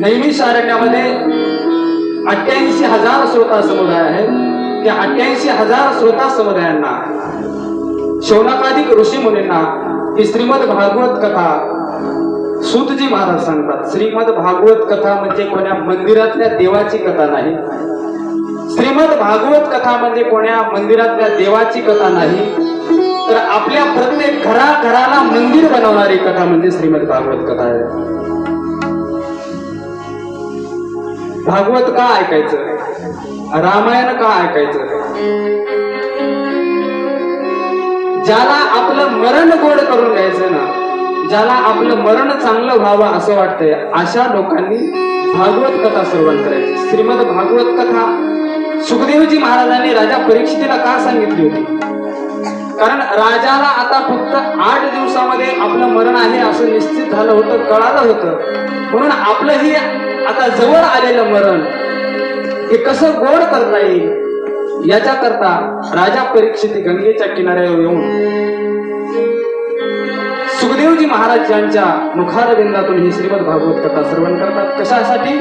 नैमिष अरण्यामध्ये अठ्ठ्याऐंशी हजार श्रोता समुदाय आहेत. त्या अठ्ठ्याऐंशी हजार श्रोता समुदायांना शौनकाधिक ऋषी मुनींना ही श्रीमद भागवत कथा सुतजी महाराज सांगतात. श्रीमद भागवत कथा म्हणजे कोण्या मंदिरातल्या देवाची कथा नाही. श्रीमद भागवत कथा म्हणजे कोण्या मंदिरातल्या देवाची कथा नाही. तर आपल्या प्रत्येक घराघराला मंदिर बनवणारी कथा म्हणजे श्रीमद भागवत कथा आहे. भागवत का ऐकायचं? रामायण का ऐकायचं? ज्याला आपलं मरण गोड करून घ्यायचं ना ज्याला आपलं मरण चांगलं व्हावं असं वाटतंय अशा लोकांनी भागवत कथा सुरुवात करायची. श्रीमद भागवत कथा. सुखदेवजी महाराजांनी राजा परीक्षितीला का सांगितली होती? कारण राजाला आता फक्त आठ दिवसामध्ये आपलं मरण आहे असं निश्चित झालं होतं कळालं होतं. म्हणून आपलं ही आता जवळ आलेलं मरण हे कसं गोड करता येईल? याच्या करता राजा परीक्षित गंगेच्या किनाऱ्यावर येऊन सुखदेवजी महाराज यांच्या मुखारविंदातून ही श्रीमद भागवत कथा श्रवण करतात. कशासाठी?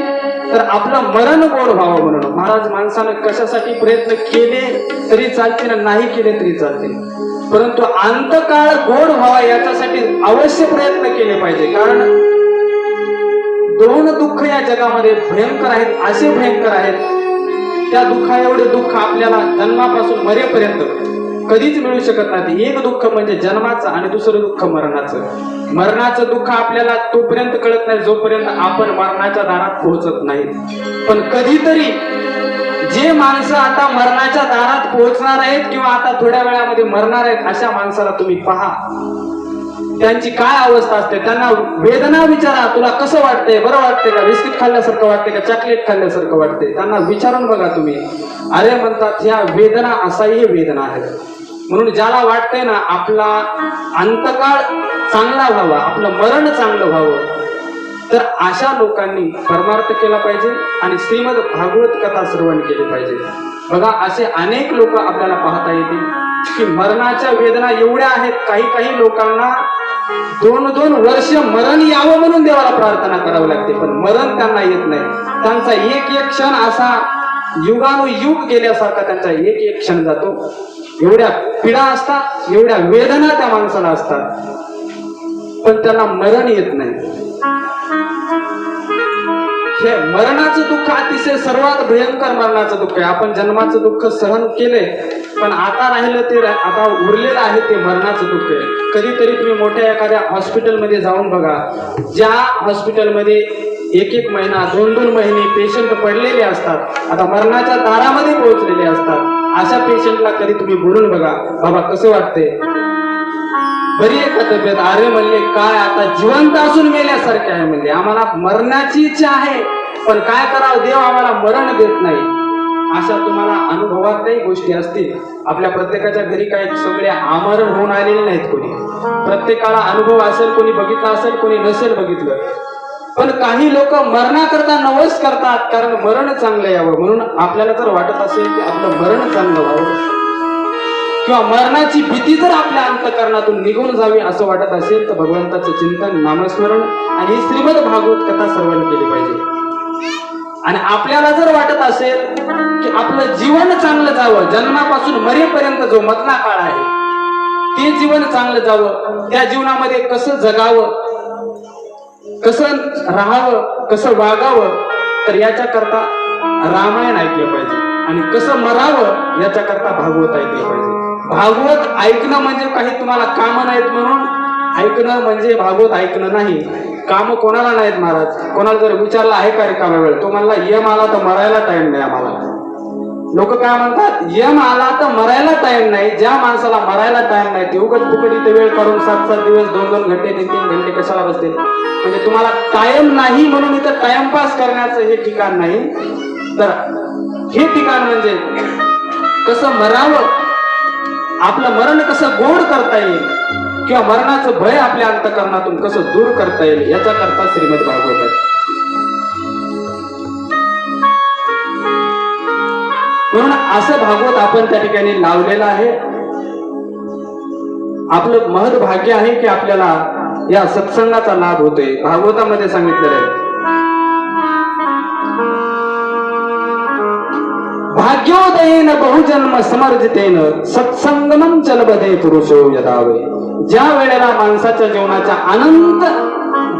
तर आपलं मरण गोड व्हावं म्हणून. महाराज माणसानं कशासाठी प्रयत्न केले तरी चालतील ना नाही केले तरी चालतील. परंतु अंतकाळ गोड व्हावा याच्यासाठी अवश्य प्रयत्न केले पाहिजे. कारण दोन दुःख या जगामध्ये भयंकर आहेत असे भयंकर आहेत. त्या दुःखा एवढे दुःख आपल्याला जन्मापासून मरेपर्यंत कधीच मिळू शकत नाही एक दुःख म्हणजे जन्माचं आणि दुसरं दुःख मरणाचं. मरणाचं दुःख आपल्याला तोपर्यंत कळत नाही जोपर्यंत आपण मरणाच्या दारात पोहोचत नाही. पण कधीतरी जे माणसं आता मरणाच्या दारात पोहोचणार आहेत किंवा आता थोड्या वेळामध्ये मरणार आहेत अशा माणसाला तुम्ही पहा. त्यांची काय अवस्था असते त्यांना वेदना विचारा तुला कसं वाटतंय बरं वाटतंय का? बिस्किट खाल्ल्यासारखं वाटतंय का? चॉकलेट खाल्ल्यासारखं वाटतंय? त्यांना विचारून बघा तुम्ही. अरे म्हणतात ह्या वेदना असाही वेदना आहेत. म्हणून ज्याला वाटतंय ना आपला अंतकाळ चांगला व्हावा आपलं मरण चांगलं व्हावं तर अशा लोकांनी परमार्थ केला पाहिजे आणि श्रीमद भागवत कथा श्रवण केली पाहिजे. बघा असे अनेक लोक आपल्याला पाहता येतील की मरणाच्या वेदना एवढ्या आहेत काही काही लोकांना दोन दोन वर्ष मरण यावं म्हणून देवाला प्रार्थना करावी लागते पण मरण त्यांना येत नाही. त्यांचा एक एक क्षण असा युगानुयुग गेल्यासारखा त्यांचा एक एक क्षण जातो. एवढ्या पीडा असतात एवढ्या वेदना त्या माणसाला असतात. पण त्यांना मरण येत नाही. हे मरणाचं दुःख अतिशय सर्वात भयंकर मरणाचं दुःख आहे. आपण जन्माचं दुःख सहन केले पण आता राहिलं ते आता उरलेलं आहे ते मरणाचं दुःख. आहे कधीतरी तुम्ही मोठ्या एखाद्या हॉस्पिटलमध्ये जाऊन बघा. ज्या हॉस्पिटलमध्ये एक एक महिना दोन दोन महिने पेशंट पडलेले असतात आता मरणाच्या दारामध्ये पोहोचलेले असतात अशा पेशंटला कधी तुम्ही बोलून बघा. बाबा कसं वाटतंय? बरी आहे का तब्येत? अरे म्हणले काय आता जिवंत असून मेल्यासारखे आहे म्हणजे आम्हाला मरणाची इच्छा आहे पण काय करावं? देव आम्हाला मरण देत नाही. अशा तुम्हाला अनुभवातल्याही गोष्टी असतील. आपल्या प्रत्येकाच्या घरी काही सगळे आमरण होऊन आलेले नाहीत कोणी. प्रत्येकाला अनुभव असेल कोणी बघितला असेल कोणी नसेल बघितलं. पण काही लोक मरणाकरता नवस करतात कारण मरण चांगलं यावं. म्हणून आपल्याला जर वाटत असेल की आपलं मरण चांगलं व्हावं किंवा मरणाची भीती जर आपल्या अंतकरणातून निघून जावी असं वाटत असेल तर भगवंताचं चिंतन नामस्मरण आणि श्रीमद भागवत कथा सर्वांनी केली पाहिजे. आणि आपल्याला जर वाटत असेल की आपलं जीवन चांगलं जावं जन्मापासून मरेपर्यंत जो मधला काळ आहे ते जीवन चांगलं जावं त्या जीवनामध्ये कसं जगावं कसं राहावं कसं वागावं तर याच्या करता रामायण ऐकलं पाहिजे. आणि कसं मरावं याच्या करता भागवत ऐकलं पाहिजे. भागवत ऐकणं म्हणजे काही तुम्हाला काम नाहीत म्हणून ऐकणं म्हणजे भागवत ऐकणं नाही. काम कोणाला नाहीत महाराज? कोणाला जर विचारला आहे का रिकामा वेळ? तो म्हणला यम आला तर मरायला टाइम नाही आम्हाला. लोक काय म्हणतात? यम आला तर मरायला टाइम नाही. ज्या माणसाला मरायला टाइम नाही ते उगत फुकट इथे वेळ काढून सात सात दिवस दोन दोन घंटे तीन तीन घंटे कशाला बसते? म्हणजे तुम्हाला टाइम नाही म्हणून इथं टाइमपास करण्याचं हे ठिकाण नाही. तर हे ठिकाण म्हणजे कसं मरावं? आपलं मरण कसं गोड करता येईल? किंवा मरणाचं भय आपल्या अंतकरणातून कसं दूर करता येईल याचा करता श्रीमद आहे. म्हणून असं भागवत आपण त्या ठिकाणी लावलेलं आहे. आपलं महद भाग्य आहे की आपल्याला या सत्संगाचा लाभ होतोय. भागवतामध्ये सांगितलेलं आहे. भाग्योदयेन बहुजन्म समर्जितेन सत्संगमम चलबदे पुरुषो यदावे. ज्या वेळेला माणसाच्या जीवनाच्या अनंत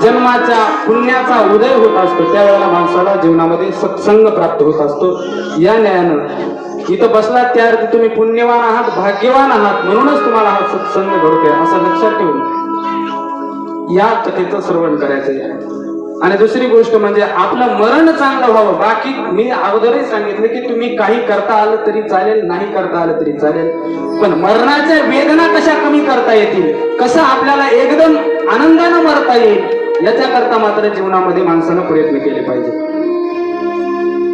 जन्माच्या पुण्याचा उदय होत असतो त्यावेळेला माणसाला जीवनामध्ये सत्संग प्राप्त होत असतो. या न्यायानं इथं बसला त्या अर्थी तुम्ही पुण्यवान आहात भाग्यवान आहात म्हणूनच तुम्हाला हा सत्संग घडतोय असं लक्षात ठेवून या कथेचं श्रवण करायचं आहे आणि दुसरी गोष्ट म्हणजे आपलं मरण चांगलं व्हावं. बाकी मी अगोदरही सांगितलं की तुम्ही काही करता आलं तरी चालेल नाही करता आलं तरी चालेल. पण मरणाच्या वेदना कशा कमी करता येतील? कसं आपल्याला एकदम आनंदानं मरता येईल? याच्याकरता मात्र जीवनामध्ये माणसानं प्रयत्न केले पाहिजे.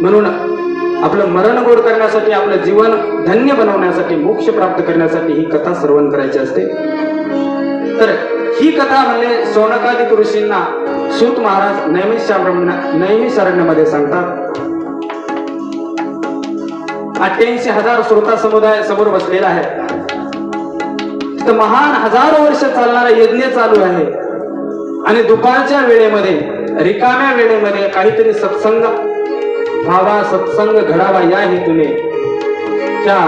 म्हणून आपलं मरण गोड करण्यासाठी आपलं जीवन धन्य बनवण्यासाठी मोक्ष प्राप्त करण्यासाठी ही कथा श्रवण करायची असते. तर ही कथा म्हणजे सोनकादिक ऋषींना सूत महाराज नैमिषारण्य नैमिषारण्यामध्ये सांगतात. अठ्ठ्याऐंशी हजार श्रोता समुदाय समोर बसलेला आहे. तिथं महान हजारो वर्ष चालणारा यज्ञ चालू आहे. आणि दुपारच्या वेळेमध्ये रिकाम्या वेळेमध्ये काहीतरी सत्संग व्हावा सत्संग घडावा या हेतूने त्या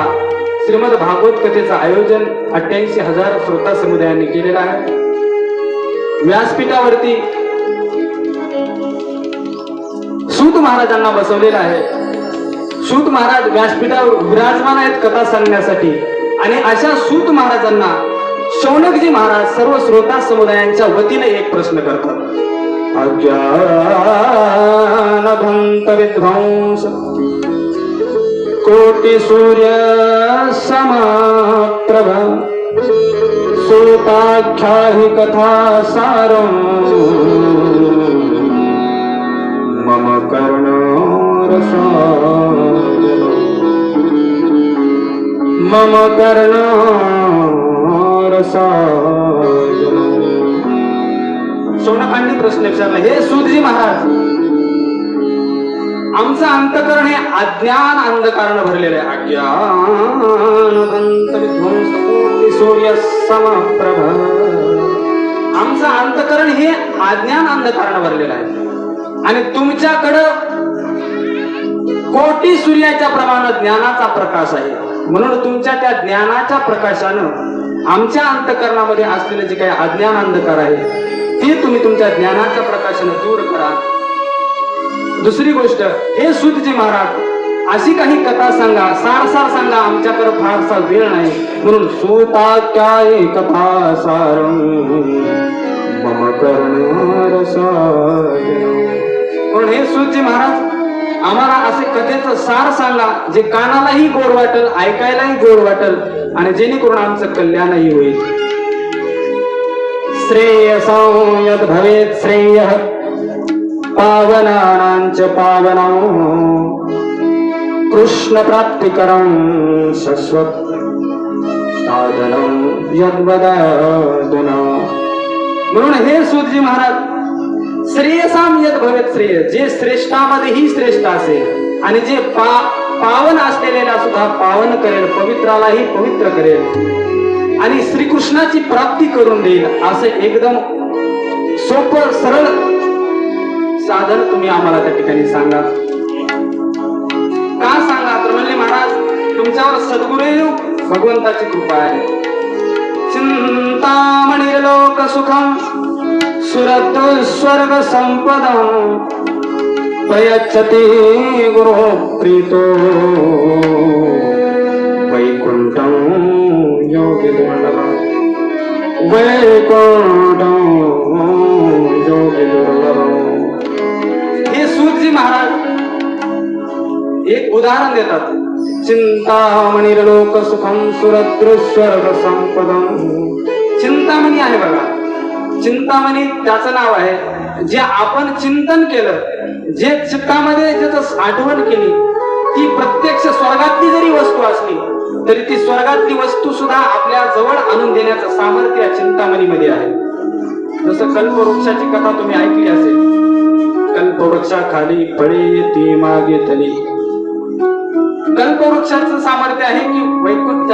श्रीमद भागवत कथेचं आयोजन अठ्ठ्याऐंशी हजार श्रोता समुदायांनी केलेलं आहे. व्यासपीठावरती सूत महाराजांना बसवलेलं आहे. सूत महाराज व्यासपीठावर विराजमान आहेत कथा सांगण्यासाठी. आणि अशा सूत महाराजांना शौनकजी महाराज सर्व श्रोता समुदायांच्या वतीने एक प्रश्न करतात. अज्ञानभंत विध्वंस. कोटी सूर्य समाप्रभ. सूताख्या ही कथा सारं. मम कर्णरसायनम् मम कर्णरसायनम् सोनकांनी प्रश्न विचारला. हे सूतजी महाराज आमचं अंतकरण हे अज्ञान अंधकारण भरलेलं आहे. अज्ञान विध्वंस सूर्य समप्रभ. आमचं अंतकरण हे अज्ञान अंधकारण भरलेलं आहे. आणि तुमच्याकडं कोटी सूर्याच्या प्रमाणात ज्ञानाचा प्रकाश आहे. म्हणून तुमच्या त्या ज्ञानाच्या प्रकाशानं आमच्या अंतकरणामध्ये असलेले जे काही अज्ञान अंधकार आहे ते तुम्ही तुमच्या ज्ञानाच्या प्रकाशानं दूर करा. दुसरी गोष्ट हे सुतजी महाराज अशी काही कथा सांगा सार सार सांगा आमच्याकडे फारसा वेळ नाही. म्हणून सुता काय कथा सार मम कर्ण म्हणून हे सुतजी महाराज आम्हाला असे कथेचं सार सांगा जे कानालाही गोड वाटेल ऐकायलाही गोड वाटेल आणि जेणेकरून आमचं कल्याणही होईल. श्रेय संयत भवेत श्रेय पावनानांच पावनं। कृष्ण प्राप्तिकरं शश्वत साधनं यद्वदादुना म्हणून हे सूतजी महाराज श्रेयसाम यत भवेत श्रेय. जे श्रेष्ठामध्ये ही श्रेष्ठ असेल आणि जे पा पावन असलेल्याला सुद्धा पावन करेल पवित्रालाही पवित्र करेल. आणि श्रीकृष्णाची प्राप्ती करून देईल असं एकदम सोपं सरळ साधन तुम्ही आम्हाला त्या ठिकाणी सांगा. का सांगा? तर म्हणले महाराज तुमच्यावर सद्गुरू भगवंताची कृपा आहे. चिंतामणी लोक सुखम सुरत स्वर्ग प्रयच्छति गुरु प्रीतो. वैकुंठम योगी दुर्लभम वैकुंठम हे सूतजी महाराज एक उदाहरण देतात. चिंतामणी लोक सुखम सुरदृश्वर्ग संपदम चिंतामणी आहे बघा. चिंतामणी त्याचं नाव आहे. जे आपण चिंतन केलं जे चित्तामध्ये ज्याचं आठवण केली ती प्रत्यक्ष स्वर्गातली जरी वस्तू असली तरी ती स्वर्गातली वस्तू सुद्धा आपल्या जवळ आणून देण्याचं सामर्थ्य या चिंतामणीमध्ये आहे. जसं कल्पवृक्षाची कथा तुम्ही ऐकली असेल. कल्पवृक्षाखाली फळे ती मागे तली. कल्पवृक्षाचं सामर्थ्य आहे की वैकुंठा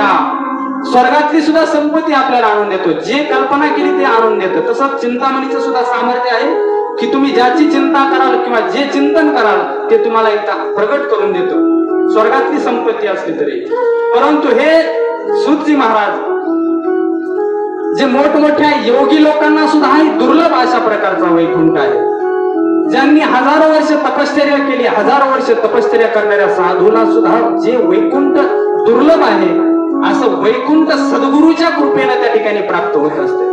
स्वर्गातली सुद्धा संपत्ती आपल्याला आणून देतो जे कल्पना केली ते आणून देतो तसंच चिंतामणीचं सुद्धा सामर्थ्य आहे की तुम्ही ज्याची चिंता कराल किंवा जे चिंतन कराल ते तुम्हाला एकदा प्रगट करून देतो. स्वर्गातली संपत्ती असली तरी. परंतु हे सुतजी महाराज जे मोठमोठ्या योगी लोकांना सुद्धा ही दुर्लभ अशा प्रकारचा वैकुंठ आहे. ज्यांनी हजारो वर्ष तपश्चर्या केली हजारो वर्ष तपश्चर्या करणाऱ्या साधूला सुद्धा जे वैकुंठ दुर्लभ आहे असं वैकुंठ सद्गुरूच्या कृपेनं त्या ठिकाणी प्राप्त होत असते.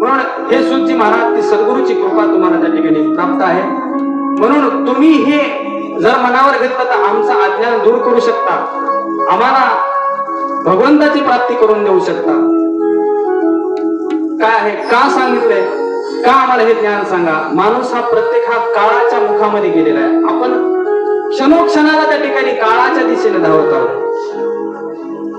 म्हणून हे सुनजी महाराज ती सद्गुरूची कृपा तुम्हाला त्या ठिकाणी प्राप्त आहे. म्हणून तुम्ही हे जर मनावर घेतलं तर आमचं अज्ञान दूर करू शकता. आम्हाला भगवंताची प्राप्ती करून देऊ शकता. काय आहे? का सांगितलंय? का आम्हाला हे ज्ञान सांगा? माणूस हा प्रत्येक हा काळाच्या मुखामध्ये गेलेला आहे. आपण क्षणोक्षणाला त्या ठिकाणी काळाच्या दिशेने धावत आहोत.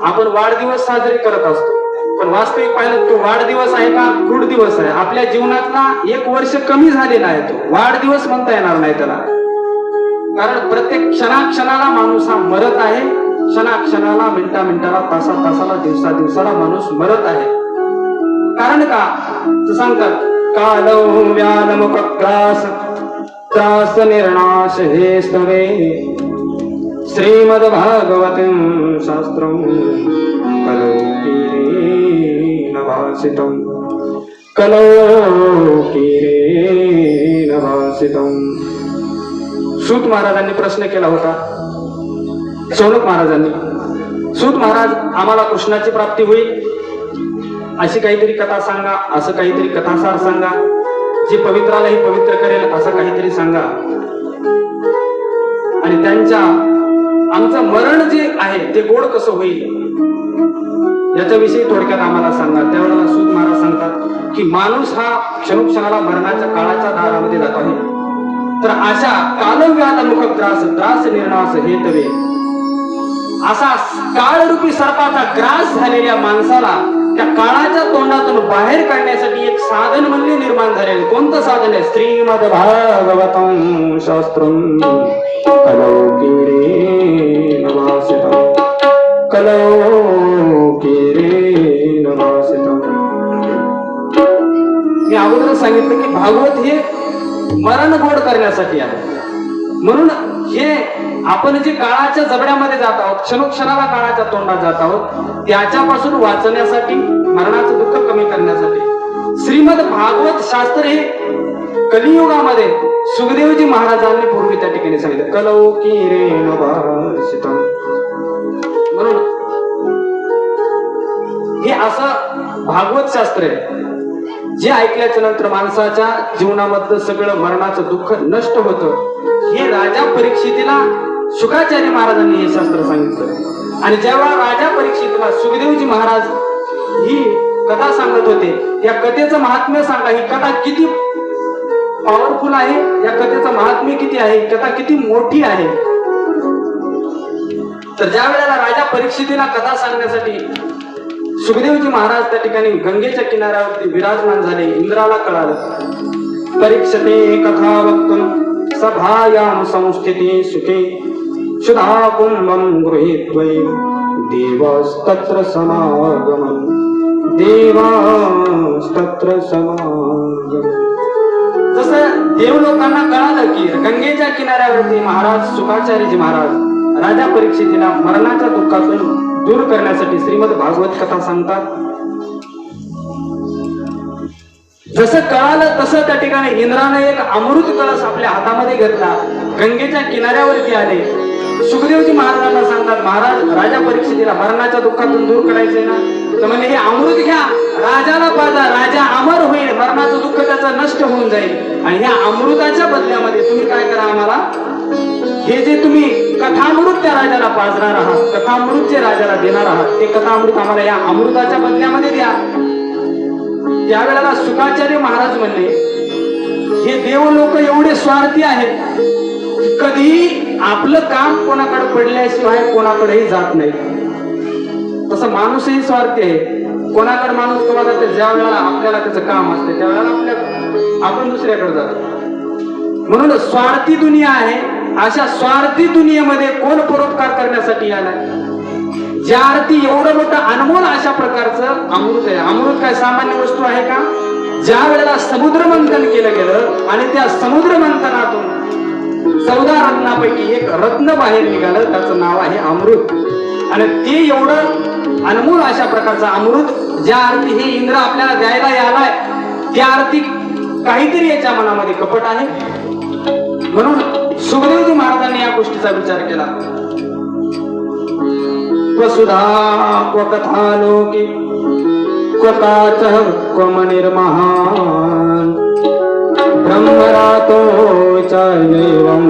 आपण वाढदिवस साजरे करत असतो. पण वास्तविक पाहिलं तो वाढदिवस आहे का? क्रूड दिवस आहे. आपल्या जीवनातला एक वर्ष कमी झालेला आहे तो. वाढदिवस म्हणता येणार नाही त्याला. कारण प्रत्येक क्षणाक्षणाला माणूस हा मरत आहे. क्षणाक्षणाला मिनिटा मिनिटाला तासा तासाला दिवसा दिवसाला माणूस मरत आहे. कारण का? तर सांगतात कालौ व्यालमुपग्रास त्रास त्रास निर्णाश हे सवे श्रीमद्भागवतीं शास्त्रं कलौ भासितं कलौ भासितं सूत महाराजांनी प्रश्न केला होता। सौनक महाराजांनी सूत महाराज आम्हाला कृष्णाची प्राप्ती होईल? अशी काहीतरी कथा सांगा असं काहीतरी कथासार सांगा. जे पवित्रालाही पवित्र करेल असं काहीतरी सांगा. आणि त्यांच्या आमचं मरण जे आहे ते गोड कसं होईल? याच्याविषयी थोडक्यात आम्हाला सांगतात त्यावेळेला सूत महाराज सांगतात की माणूस हा क्षणोक्षणाला मरणाच्या काळाच्या दारामध्ये जात आहे. तर अशा कालव्याला मुख त्रास त्रास निर्णास हे तवे असा काळरूपी सर्पाचा ग्रास झालेल्या माणसाला त्या काळाच्या तोंडातून बाहेर काढण्यासाठी एक साधन म्हणजे निर्माण झालेलं. कोणतं साधन आहे? श्रीमद भागवतम शास्त्र मी अगोदर सांगितलं की भागवत हे मरण गोड करण्यासाठी आहे. म्हणून हे आपण जे काळाच्या जबड्यामध्ये जात आहोत क्षणोक्षणाला काळाच्या तोंडात जात आहोत त्याच्यापासून वाचण्यासाठी मरणाचं दुःख कमी करण्यासाठी. श्रीमद भागवत शास्त्र हे कलियुगामध्ये सुखदेवजी महाराजांनी पूर्वी त्या ठिकाणी सांगितलं. कलौ की रे म्हणून हे असं भागवत शास्त्र आहे. जे ऐकल्याच्या नंतर माणसाच्या जीवनामधलं सगळं मरणाचं दुःख नष्ट होतं. हे राजा परीक्षितीला शुकाचार्य महाराजांनी हे शास्त्र सांगितलं. आणि जेव्हा राजा परीक्षितीला सुखदेवजी महाराज ही कथा सांगत होते या कथेचं महात्म्य सांगा ही कथा किती पॉवरफुल आहे या कथेचं महात्म्य किती आहे कथा किती मोठी आहे. तर ज्या वेळेला राजा परीक्षितीला कथा सांगण्यासाठी सुखदेवजी महाराज त्या ठिकाणी गंगेच्या किनाऱ्यावरती विराजमान झाले इंद्राला कळालं. परीक्षते कथा वक्तुम सभायाम संस्थिती सुखे. सुधा कुंभम देवास्तत्र देवस्तत्र समागमन देवास्तत्र समागमन जसं देव लोकांना कळालं की गंगेच्या किनाऱ्यावरती महाराज सुखाचार्यजी महाराज राजा परीक्षितीला मरणाच्या दुःखातून दूर करण्यासाठी श्रीमद भागवत कथा सांगतात. जसं कळालं तसं त्या ठिकाणी इंद्राने एक अमृत कळस आपल्या हातामध्ये घेतला. गंगेच्या किनाऱ्यावरती आले. सुखदेवजी महाराजांना सांगतात महाराज राजा परीक्षितीला मरणाच्या दुःखातून दूर करायचंय ना? तर म्हणजे हे अमृत घ्या. राजाला पाजा. राजा अमर होईल. मरणाचं दुःख त्याचं नष्ट होऊन जाईल. आणि ह्या अमृताच्या बदल्यामध्ये तुम्ही काय करा आम्हाला? हे जे तुम्ही कथामृत त्या राजाला पाजणार आहात कथामृत जे राजाला देणार आहात ते कथामृत आम्हाला या अमृताच्या बदल्यामध्ये द्या. त्यावेळेला सुखाचार्य महाराज म्हणले हे देव लोक एवढे स्वार्थी आहेत कधी आपलं काम कोणाकडे पडल्याशिवाय कोणाकडेही जात नाही. तसं माणूसही स्वार्थी आहे. कोणाकडे माणूस कोणा जाते ज्या वेळेला आपल्याला त्याचं काम असते त्यावेळेला आपल्या आपण दुसऱ्याकडे जातो. म्हणून स्वार्थी दुनिया आहे. अशा स्वार्थी दुनियेमध्ये कोण परोपकार करण्यासाठी आलाय? ज्या अर्थी एवढं मोठं अनमोल अशा प्रकारचं अमृत आहे. अमृत काय सामान्य वस्तू आहे का? ज्या वेळेला समुद्र मंथन केलं गेलं आणि त्या समुद्र मंथनातून चौदा रत्नापैकी एक रत्न बाहेर निघालं. त्याचं नाव आहे अमृत. आणि ते एवढं अनमोल अशा प्रकारचं अमृत ज्या अर्थी हे इंद्र आपल्याला द्यायला यालाय त्या अर्थी काहीतरी याच्या मनामध्ये कपट आहे. म्हणून सुखदेवजी महाराजांनी या गोष्टीचा विचार केला. वसुधा क्व कथा लोके क्व क्व निर्महान ब्रह्मरातो चान्येवम्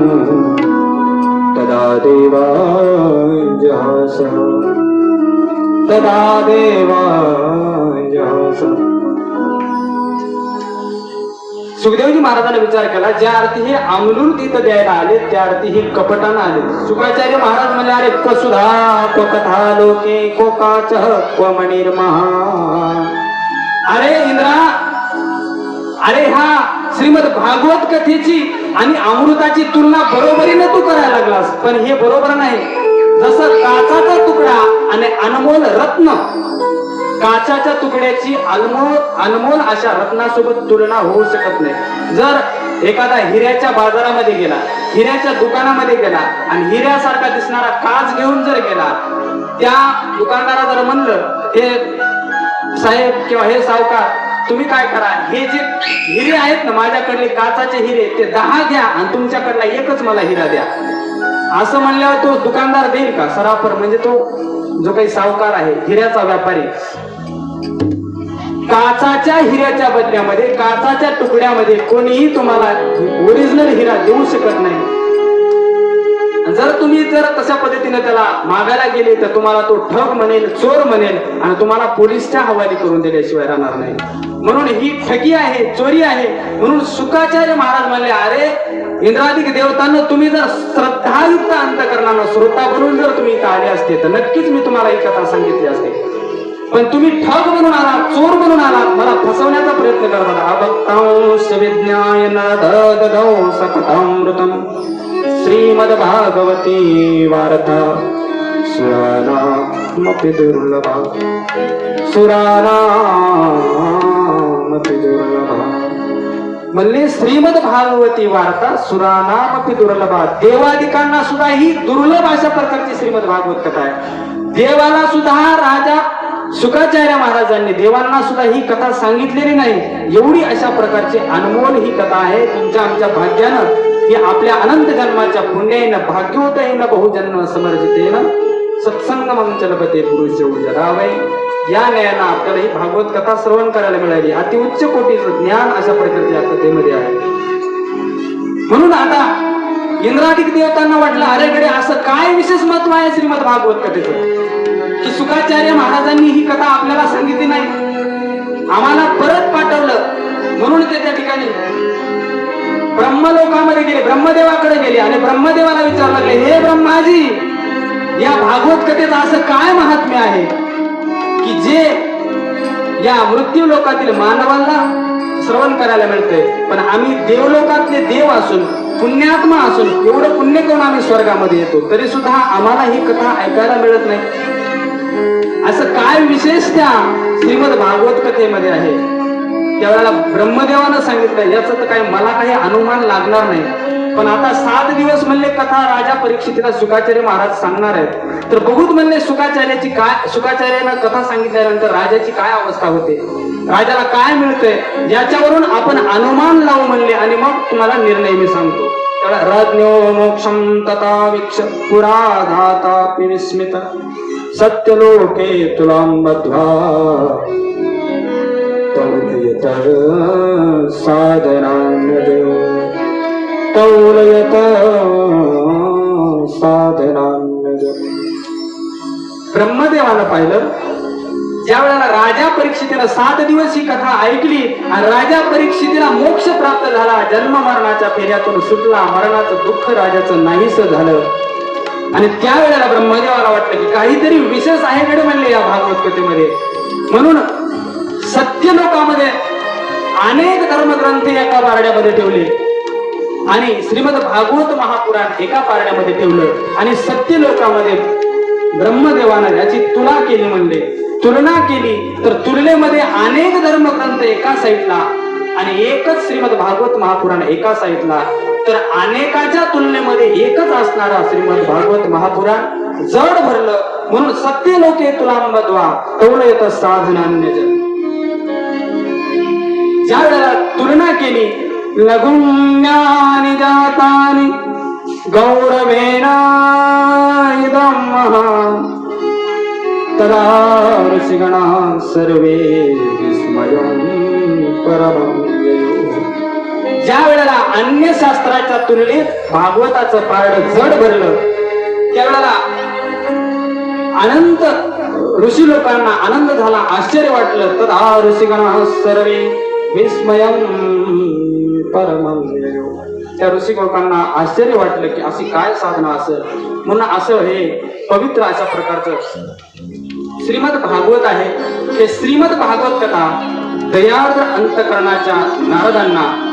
तदा देवा जहास तदा देवा जहास सुखदेवजी महाराजांना विचार केला ज्या अर्थी हे आमलून तिथं द्यायला आले त्या अर्थी हे कपटानं आले. शुक्राचार्य महाराज म्हणले अरे कसुधा को कथा लोके को काच क्व मणिर्महा अरे इंद्रा अरे हा श्रीमद भागवत कथेची आणि अमृताची तुलना बरोबरीनं तू करायला लागलास. पण हे बरोबर नाही. जसं काचाचा तुकडा आणि अनमोल रत्न काचाच्या तुकड्याची अनमोल अनमोल अशा रत्नासोबत तुलना होऊ शकत नाही. जर एखादा हिऱ्याच्या बाजारामध्ये गेला हिऱ्याच्या दुकानामध्ये गेला आणि हिऱ्यासारखा दिसणारा काच घेऊन जर गेला त्या दुकानदारा जर म्हणलं हे साहेब किंवा हे सावकार तुम्ही काय करा? हे जे हिरे आहेत ना माझ्याकडले काचाचे हिरे ते दहा घ्या आणि तुमच्याकडला एकच मला हिरा द्या. असं म्हणल्यावर तो दुकानदार देईल का? सराफर म्हणजे तो जो काही सावकार आहे हिऱ्याचा व्यापारी. काचाच्या हिऱ्याच्या बदल्यामध्ये काचाच्या तुकड्यामध्ये कोणीही तुम्हाला ओरिजिनल हिरा देऊ शकत नाही. जर तुम्ही जर तशा पद्धतीने त्याला मागायला गेले तर तुम्हाला तो ठग म्हणेल चोर म्हणेल आणि तुम्हाला पोलीसच्या हवाली करून दिल्याशिवाय राहणार नाही. म्हणून ही ठगी आहे चोरी आहे. म्हणून सुखाचार्य महाराज म्हणले अरे इंद्रादिक देवतांना तुम्ही जर श्रद्धायुक्त अंतकरणानं श्रोता बनून जर तुम्ही इथं आले असते तर नक्कीच मी तुम्हाला ही कथा सांगितली असते. पण तुम्ही ठग म्हणून आलात चोर म्हणून आलात मला फसवण्याचा प्रयत्न करतात विज्ञान सकटामृतम श्रीमद भागवती वार्ता। सुरानामपि दुर्लभा। सुरानामपि दुर्लभा। म्हणले श्रीमद भागवती वार्ता सुरानामपि दुर्लभा। देवादिकांना सुद्धा ही दुर्लभ अशा प्रकारची श्रीमद भागवत कथा आहे. देवाला सुद्धा राजा शुकाचार्य महाराजांनी देवांना सुद्धा ही कथा सांगितलेली नाही. एवढी अशा प्रकारची अनमोल ही कथा आहे. तुमच्या आमच्या भाग्यानं की आपल्या अनंत जन्माच्या पुण्यानं भाग्योदयेन बहुजन्म समर्जितेनं सत्संग मंचलपते पुरुष जरावय या न्यायानं आपल्याला ही भागवत कथा श्रवण करायला मिळाली. अति उच्च कोटीचं ज्ञान अशा प्रकारचे या कथेमध्ये आहे. म्हणून आता इंद्रादिक देवतांना वाटलं अरेकडे असं काय विशेष महत्त्व आहे श्रीमद भागवत कथेचं? की सुखाचार्य महाराजांनी ही कथा आपल्याला सांगितली नाही. आम्हाला परत पाठवलं. म्हणून ते त्या ठिकाणी ब्रह्मलोकामध्ये गेले ब्रह्मदेवाकडे गेले आणि ब्रह्मदेवाला विचारलं लागले हे ब्रह्माजी या भागवत कथेचं असं काय महात्म्य आहे? की जे या मृत्यू लोकातील मानवांना श्रवण करायला मिळतंय. पण आम्ही देवलोकातले देव असून पुण्यात्मा असून एवढं पुण्य करून आम्ही स्वर्गामध्ये येतो. तरी सुद्धा आम्हाला ही कथा ऐकायला मिळत नाही. असं काय विशेष त्या श्रीमद भागवत कथेमध्ये आहे? त्यावेळेला ब्रह्मदेवानं सांगितलं याचं तर काही मला काही अनुमान लागणार नाही. पण आता सात दिवस म्हणले कथा राजा परीक्षितीला सुखाचार्य महाराज सांगणार आहेत. तर बघूत म्हणले सुखाचार्याची काय सुखाचार्यानं कथा सांगितल्यानंतर राजाची काय अवस्था होते? राजाला काय मिळतंय? याच्यावरून आपण अनुमान लावू म्हणले आणि मग तुम्हाला निर्णय मी सांगतो. त्याला राज्ञो मोक्षम तथा वीक्ष पुराधाता विस्मित. सत्यलोके तुलां बद्ध्वा तौलयत कौलयत साधना ब्रह्मदेवाला ब्रह्मदेवानं पाहिलं ज्या वेळेला राजा परीक्षितीनं सात दिवस ही कथा ऐकली आणि राजा परीक्षितेला मोक्ष प्राप्त झाला जन्म मरणाच्या फेऱ्यातून सुटला मरणाचं दुःख राजाचं नाहीस झालं. आणि त्यावेळेला ब्रह्मदेवाला वाटलं की काहीतरी विशेष आहे कडे म्हणले या भागवत कथेमध्ये म्हणून सत्य लोकामध्ये अनेक धर्मग्रंथ एका बारड्यामध्ये ठेवले. आणि श्रीमद भागवत महापुराण एका पारड्यामध्ये ठेवलं आणि सत्य लोकामध्ये ब्रह्मदेवानं याची तुला केली म्हणले तुलना केली तर तुलनेमध्ये अनेक धर्मग्रंथ एका साईडला आणि एकच श्रीमद भागवत महापुराण एका साईडला. तर अनेकाच्या तुलनेमध्ये एकच असणारा श्रीमद भागवत महापुराण जड भरलं. म्हणून सत्य लोके तुला मध्वा येतं येत साधनान्य ज्या वेळेला तुलना केली लघुण्यानी जातानी गौरवेणा इदं महान् तदा ऋषिगणः सर्वे विस्मयं परमं ज्या वेळेला अन्य शास्त्राच्या तुलनेत भागवताचं पारड जड भरलं त्यावेळेला अनंत ऋषी लोकांना आनंद झाला आश्चर्य वाटलं तदा ऋषिगण सर्वे विस्मयम परमं त्या ऋषी लोकांना आश्चर्य वाटलं की अशी काय साधना असेल? म्हणून असं हे पवित्र अशा प्रकारचं श्रीमद भागवत आहे. हे श्रीमद भागवत कथा दयार्द अंतकरणाच्या नारदांना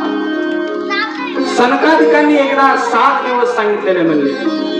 सनकाधिकांनी एकदा सात दिवस सांगितलेले म्हणले.